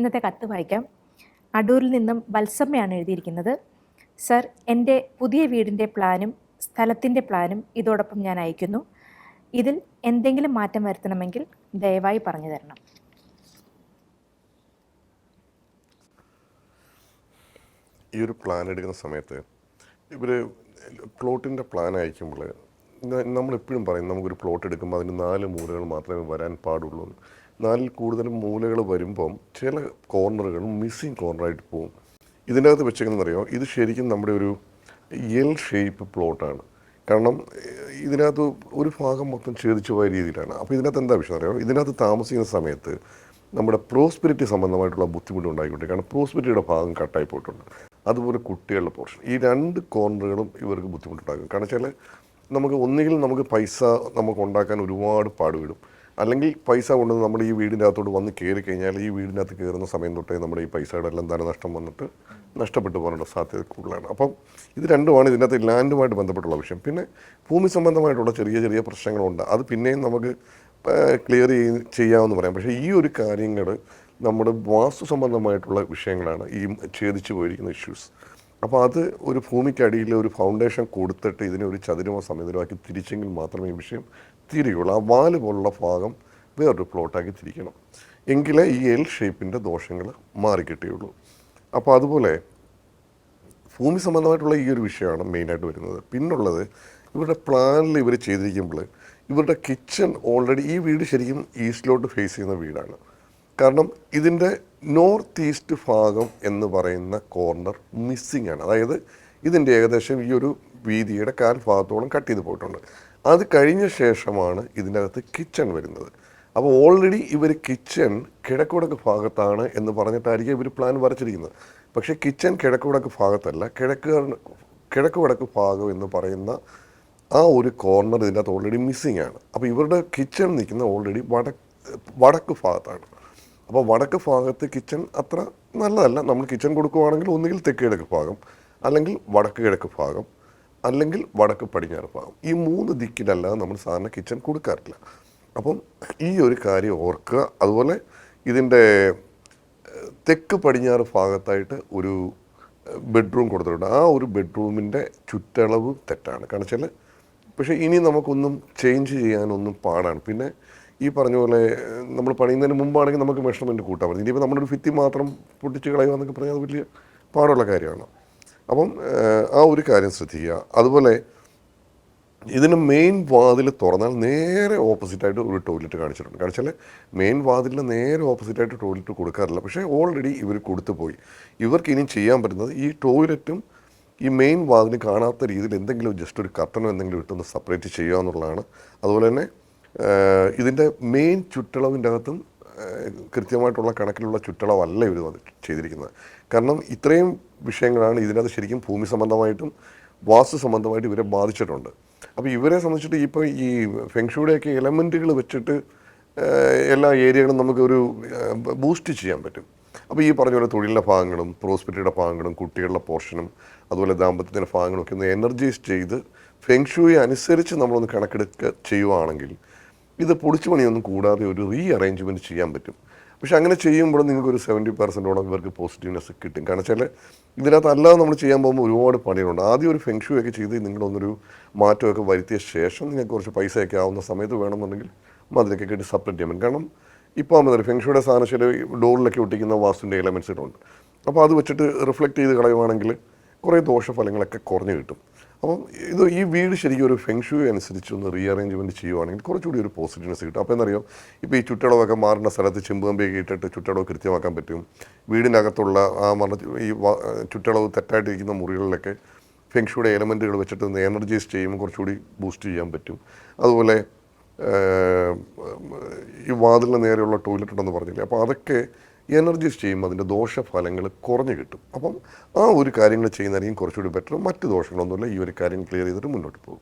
ഇന്നത്തെ കത്ത് വായിക്കാം. അടൂരിൽ നിന്നും വത്സമ്മയാണ് എഴുതിയിരിക്കുന്നത്. സർ എന്റെ പുതിയ വീടിന്റെ പ്ലാനും സ്ഥലത്തിന്റെ പ്ലാനും ഇതോടൊപ്പം ഞാൻ അയക്കുന്നു. ഇതിൽ എന്തെങ്കിലും മാറ്റം വരുത്തണമെങ്കിൽ ദയവായി പറഞ്ഞു തരണം. ഈ ഒരു പ്ലാൻ എടുക്കുന്ന സമയത്ത് ഇവർ പ്ലോട്ടിന്റെ പ്ലാൻ അയക്കുമ്പോൾ നമ്മളെപ്പോഴും പറയും നമുക്കൊരു പ്ലോട്ട് എടുക്കുമ്പോൾ അതിന് നാല് മൂലകൾ മാത്രമേ വരാൻ പാടുള്ളൂ. നാലിൽ കൂടുതൽ മൂലകൾ വരുമ്പം ചില കോർണറുകൾ മിസ്സിങ് കോർണറായിട്ട് പോകും. ഇതിനകത്ത് വെച്ചേക്കുന്നറിയോ ഇത് ശരിക്കും നമ്മുടെ ഒരു എൽ ഷേപ്പ് പ്ലോട്ടാണ്. കാരണം ഇതിനകത്ത് ഒരു ഭാഗം മൊത്തം ഛേദിച്ചു പോയ രീതിയിലാണ്. അപ്പോൾ ഇതിനകത്ത് എന്താ വിഷയം അറിയാമോ? ഇതിനകത്ത് താമസിക്കുന്ന സമയത്ത് നമ്മുടെ പ്രോസ്പെരിറ്റി സംബന്ധമായിട്ടുള്ള ബുദ്ധിമുട്ട് ഉണ്ടായിക്കോട്ടെ കാരണം പ്രോസ്പെരിറ്റിയുടെ ഭാഗം കട്ടായി പോയിട്ടുണ്ട്. അതുപോലെ കുട്ടികളുടെ പോർഷൻ. ഈ രണ്ട് കോർണറുകളും ഇവർക്ക് ബുദ്ധിമുട്ടുണ്ടാക്കും. കാരണം വെച്ചാൽ നമുക്ക് ഒന്നുകിൽ നമുക്ക് പൈസ നമുക്ക് ഉണ്ടാക്കാൻ ഒരുപാട് പാടുവിടും അല്ലെങ്കിൽ പൈസ കൊണ്ട് നമ്മൾ ഈ വീടിന്റെ അകത്തോട്ട് വന്ന് കയറി കഴിഞ്ഞാൽ ഈ വീടിന്റെ അകത്ത് കയറുന്ന സമയം തൊട്ടേ നമ്മുടെ ഈ പൈസയുടെ എല്ലാം ധനനഷ്ടം വന്നിട്ട് നഷ്ടപ്പെട്ടു പോകാനുള്ള സാധ്യത കൂടുതലാണ്. അപ്പം ഇത് രണ്ടുമാണ് ഇതിന്റെ അകത്ത് ലാൻഡുമായിട്ട് ബന്ധപ്പെട്ടുള്ള വിഷയം. പിന്നെ ഭൂമി സംബന്ധമായിട്ടുള്ള ചെറിയ ചെറിയ പ്രശ്നങ്ങളുണ്ട്. അത് പിന്നെയും നമുക്ക് ക്ലിയർ ചെയ്യാമെന്ന് പറയാം. പക്ഷേ ഈ ഒരു കാര്യങ്ങൾ നമ്മുടെ വാസ്തു സംബന്ധമായിട്ടുള്ള വിഷയങ്ങളാണ് ഈ ഛേദിച്ചു പോയിരിക്കുന്ന ഇഷ്യൂസ് അപ്പോൾ അത് ഒരു ഭൂമിക്കടിയിൽ ഒരു ഫൗണ്ടേഷൻ കൊടുത്തിട്ട് ഇതിനെ ഒരു ചതുരമോ സമതലമാക്കി തിരിച്ചെങ്കിൽ മാത്രമേ ഈ വിഷയം തിരിയുള്ളൂ ആ വാൽ പോലുള്ള ഭാഗം വേറൊരു പ്ലോട്ടാക്കി തിരിക്കണം. എങ്കിലേ ഈ എൽ ഷേപ്പിന്റെ ദോഷങ്ങൾ മാറിക്കിട്ടുള്ളൂ അപ്പോൾ അതുപോലെ ഭൂമി സംബന്ധമായിട്ടുള്ള ഈ ഒരു വിഷയമാണ് മെയിനായിട്ട് വരുന്നത്. പിന്നുള്ളത് ഇവരുടെ പ്ലാനിൽ ഇവർ ചെയ്തിരിക്കുമ്പോൾ ഇവരുടെ കിച്ചൺ ഓൾറെഡി ഈ വീട് ശരിക്കും ഈസ്റ്റിലോട്ട് ഫേസ് ചെയ്യുന്ന വീടാണ്. കാരണം ഇതിന്റെ നോർത്ത് ഈസ്റ്റ് ഭാഗം എന്ന് പറയുന്ന കോർണർ മിസ്സിംഗ് ആണ് അതായത് ഇതിന്റെ ഏകദേശം ഈ ഒരു വീതിയുടെ കാൽ ഭാഗത്തോളം കട്ട് ചെയ്ത് പോയിട്ടുണ്ട്. അത് കഴിഞ്ഞ ശേഷമാണ് ഇതിനകത്ത് കിച്ചൺ വരുന്നത്. അപ്പോൾ ഓൾറെഡി ഇവർ കിച്ചൺ കിഴക്കുടക്ക് ഭാഗത്താണ് എന്ന് പറഞ്ഞിട്ടായിരിക്കും ഇവർ പ്ലാൻ വരച്ചിരിക്കുന്നത്. പക്ഷേ കിച്ചൺ കിഴക്കുടക്ക് ഭാഗത്തല്ല കിഴക്ക് കിഴക്ക് വടക്ക് ഭാഗം എന്ന് പറയുന്ന ആ ഒരു കോർണർ ഇതിന്റെ അകത്ത് ഓൾറെഡി മിസ്സിംഗ് ആണ് അപ്പോൾ ഇവരുടെ കിച്ചൺ നിൽക്കുന്ന ഓൾറെഡി വടക്ക് വടക്ക് ഭാഗത്താണ്. അപ്പോൾ വടക്ക് ഭാഗത്ത് കിച്ചൺ അത്ര നല്ലതല്ല. നമ്മൾ കിച്ചൺ കൊടുക്കുവാണെങ്കിൽ ഒന്നുകിൽ തെക്ക് കിഴക്ക് ഭാഗം അല്ലെങ്കിൽ വടക്ക് കിഴക്ക് ഭാഗം അല്ലെങ്കിൽ വടക്ക് പടിഞ്ഞാറ് ഭാഗം. ഈ മൂന്ന് ദിക്കിലല്ലാതെ നമ്മൾ സാധാരണ കിച്ചൺ കൊടുക്കാറില്ല. അപ്പം ഈ ഒരു കാര്യം ഓർക്കുക. അതുപോലെ ഇതിന്റെ തെക്ക് പടിഞ്ഞാറ് ഭാഗത്തായിട്ട് ഒരു ബെഡ്റൂം കൊടുത്തിട്ടുണ്ട്. ആ ഒരു ബെഡ്റൂമിന്റെ ചുറ്റളവ് തെറ്റാണ്. കാരണം വെച്ചാൽ പക്ഷേ ഇനി നമുക്കൊന്നും ചേഞ്ച് ചെയ്യാനൊന്നും പാടാണ്. പിന്നെ ഈ പറഞ്ഞ പോലെ നമ്മൾ പണിയുന്നതിന് മുമ്പാണെങ്കിൽ നമുക്ക് മെഷർമെന്റ് കൂട്ടാൻ പറ്റും. ഇനിയിപ്പോൾ നമ്മളൊരു ഫിത്തി മാത്രം പൊട്ടിച്ച് കളയുക എന്നൊക്കെ പറഞ്ഞാൽ അത് വലിയ പാടുള്ള കാര്യമാണ്. അപ്പം ആ ഒരു കാര്യം ശ്രദ്ധിക്കുക. അതുപോലെ ഇതിന് മെയിൻ വാതിൽ തുറന്നാൽ നേരെ ഓപ്പോസിറ്റായിട്ട് ഒരു ടോയ്ലറ്റ് കാണിച്ചിട്ടുണ്ട്. കാരണം വെച്ചാൽ മെയിൻ വാതിലിന് നേരെ ഓപ്പോസിറ്റായിട്ട് ടോയ്ലറ്റ് കൊടുക്കാറില്ല. പക്ഷേ ഓൾറെഡി ഇവർ കൊടുത്തു പോയി. ഇവർക്ക് ഇനി ചെയ്യാൻ പറ്റുന്നത് ഈ ടോയ്ലറ്റും ഈ മെയിൻ വാതിൽ കാണാത്ത രീതിയിൽ എന്തെങ്കിലും ജസ്റ്റ് ഒരു കർട്ടനോ എന്തെങ്കിലും ഇട്ടൊന്ന് സെപ്പറേറ്റ് ചെയ്യുക എന്നുള്ളതാണ്. അതുപോലെ തന്നെ ഇതിന്റെ മെയിൻ ചുറ്റളവിന്റെ അകത്തും കൃത്യമായിട്ടുള്ള കണക്കിലുള്ള ചുറ്റളവല്ല ഇവർ ചെയ്തിരിക്കുന്നത്. കാരണം ഇത്രയും വിഷയങ്ങളാണ് ഇതിനകത്ത് ശരിക്കും ഭൂമി സംബന്ധമായിട്ടും വാസ്തു സംബന്ധമായിട്ട് ഇവരെ ബാധിച്ചിട്ടുണ്ട്. അപ്പോൾ ഇവരെ സംബന്ധിച്ചിട്ട് ഇപ്പോൾ ഈ ഫെങ്ഷുടെയൊക്കെ എലമെന്റുകൾ വെച്ചിട്ട് എല്ലാ ഏരിയകളും നമുക്കൊരു ബൂസ്റ്റ് ചെയ്യാൻ പറ്റും. അപ്പോൾ ഈ പറഞ്ഞ പോലെ തൊഴിലിന്റെ ഭാഗങ്ങളും പ്രോസ്പെരിറ്റിയുടെ ഭാഗങ്ങളും കുട്ടികളുടെ പോർഷനും അതുപോലെ ദാമ്പത്യത്തിന്റെ ഭാഗങ്ങളും ഒക്കെ ഒന്ന് എനർജൈസ് ചെയ്ത് ഫെങ്ഷുയെ അനുസരിച്ച് നമ്മളൊന്ന് കണക്കെടുക്കുക ചെയ്യുവാണെങ്കിൽ ഇത് പൊളിച്ചു പണിയൊന്നും കൂടാതെ ഒരു റീ അറേഞ്ച്മെന്റ് ചെയ്യാൻ പറ്റും. പക്ഷെ അങ്ങനെ ചെയ്യുമ്പോൾ നിങ്ങൾക്ക് ഒരു സെവന്റി പെർസെന്റോളം ഇവർക്ക് പോസിറ്റീവ്നെസ് കിട്ടും. കാരണം വെച്ചാൽ ഇതിനകത്ത് അല്ലാതെ നമ്മൾ ചെയ്യാൻ പോകുമ്പോൾ ഒരുപാട് പണികളുണ്ട്. ആദ്യം ഒരു ഫെങ്ഷു ഒക്കെ ചെയ്ത് നിങ്ങളൊന്നൊരു മാറ്റമൊക്കെ വരുത്തിയ ശേഷം നിങ്ങൾക്ക് കുറച്ച് പൈസയൊക്കെ ആവുന്ന സമയത്ത് വേണമെന്നുണ്ടെങ്കിൽ മതിലൊക്കെ കെട്ടി സെപ്പറേറ്റ് ചെയ്യാൻ കാരണം ഇപ്പോൾ ആകുമ്പോൾ ഫെങ്ഷുയുടെ സാധനം ശരി ഡോറിലൊക്കെ ഒട്ടിക്കുന്ന വാസ്തുവിന്റെ എലമെൻസുകളുണ്ട് അപ്പോൾ അത് വെച്ചിട്ട് റിഫ്ലക്റ്റ് ചെയ്ത് കളയുവാണെങ്കിൽ കുറേ ദോഷഫലങ്ങളൊക്കെ കുറഞ്ഞു കിട്ടും. അപ്പം ഇത് ഈ വീട് ശരിക്കും ഒരു ഫെങ്ഷു അനുസരിച്ച് ഒന്ന് റീഅറേഞ്ച്മെന്റ് ചെയ്യുവാണെങ്കിൽ കുറച്ചുകൂടി ഒരു പോസിറ്റീവ്നെസ് കിട്ടും. അപ്പോൾ എന്നറിയാം ഇപ്പോൾ ഈ ചുറ്റളവൊക്കെ മാറുന്ന സ്ഥലത്ത് ചെമ്പുകമ്പിയൊക്കെ ഇട്ടിട്ട് ചുറ്റളവ് കൃത്യമാക്കാൻ പറ്റും. വീടിനകത്തുള്ള ആ മറ ഈ ചുറ്റളവ് തെറ്റായിട്ടിരിക്കുന്ന മുറികളിലൊക്കെ ഫെങ്ഷുയുടെ എലമെന്റുകൾ വെച്ചിട്ട് ഒന്ന് എനർജൈസ് ചെയ്യുമ്പോൾ കുറച്ചുകൂടി ബൂസ്റ്റ് ചെയ്യാൻ പറ്റും. അതുപോലെ ഈ വാതിലിന് നേരെയുള്ള ടോയ്ലറ്റ് ഉണ്ടെന്ന് പറഞ്ഞില്ലേ? അപ്പോൾ അതൊക്കെ എനർജൈസ് ചെയ്യുമ്പോൾ അതിന്റെ ദോഷഫലങ്ങൾ കുറഞ്ഞു കിട്ടും. അപ്പം ആ ഒരു കാര്യങ്ങൾ ചെയ്യുന്നതായിരിക്കും കുറച്ചുകൂടി ബെറ്റർ മറ്റ് ദോഷങ്ങളൊന്നുമില്ല. ഈ ഒരു കാര്യം ക്ലിയർ ചെയ്തിട്ട് മുന്നോട്ട് പോകും.